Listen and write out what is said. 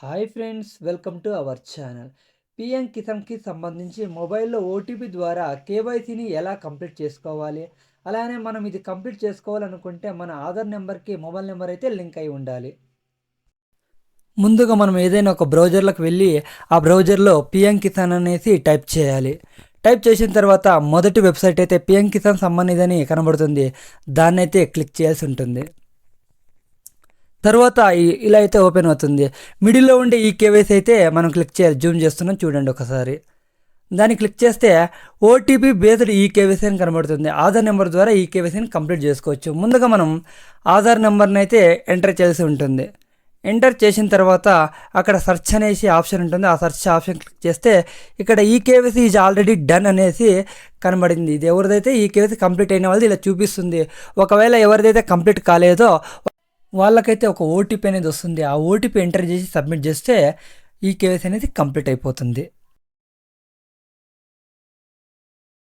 Hi friends welcome to our channel. PM కిసాన్కి సంబంధించి మొబైల్లో OTP ద్వారా కేవైసీని ఎలా కంప్లీట్ చేసుకోవాలి? అలానే మనం ఇది కంప్లీట్ చేసుకోవాలనుకుంటే మన ఆధార్ నెంబర్కి మొబైల్ నెంబర్ అయితే లింక్ అయి ఉండాలి. ముందుగా మనం ఏదైనా ఒక బ్రౌజర్లోకి వెళ్ళి ఆ బ్రౌజర్లో పిఎం కిసాన్ అనేసి టైప్ చేయాలి. టైప్ చేసిన తర్వాత మొదటి వెబ్సైట్ అయితే పిఎం కిసాన్ సంబంధిదని కనబడుతుంది. దాన్ని అయితే క్లిక్ చేయాల్సి ఉంటుంది. తర్వాత ఇలా అయితే ఓపెన్ అవుతుంది. మిడిల్లో ఉండే ఈ కేవైసీ అయితే మనం క్లిక్ చేయాలి జూమ్ చేస్తున్నాం. చూడండి ఒకసారి. దాన్ని క్లిక్ చేస్తే ఓటీపీ బేస్డ్ ఈ కేవైసీ అని కనబడుతుంది. ఆధార్ నెంబర్ ద్వారా ఈ కేవైసీని కంప్లీట్ చేసుకోవచ్చు. ముందుగా మనం ఆధార్ నెంబర్ని అయితే ఎంటర్ చేయాల్సి ఉంటుంది. ఎంటర్ చేసిన తర్వాత అక్కడ సెర్చ్ అనేసి ఆప్షన్ ఉంటుంది. ఆ సెర్చ్ ఆప్షన్ క్లిక్ చేస్తే ఇక్కడ ఈ కేవైసీ ఈజ్ ఆల్రెడీ డన్ అనేసి కనబడింది. ఇది ఎవరిదైతే ఈ కేవైసీ కంప్లీట్ అయిన వాళ్ళది ఇలా చూపిస్తుంది. ఒకవేళ ఎవరిదైతే కంప్లీట్ కాలేదో వాళ్ళకైతే ఒక ఓటీపీ అనేది వస్తుంది. ఆ ఓటీపీ ఎంటర్ చేసి సబ్మిట్ చేస్తే ఈ కేవైసీ అనేది కంప్లీట్ అయిపోతుంది.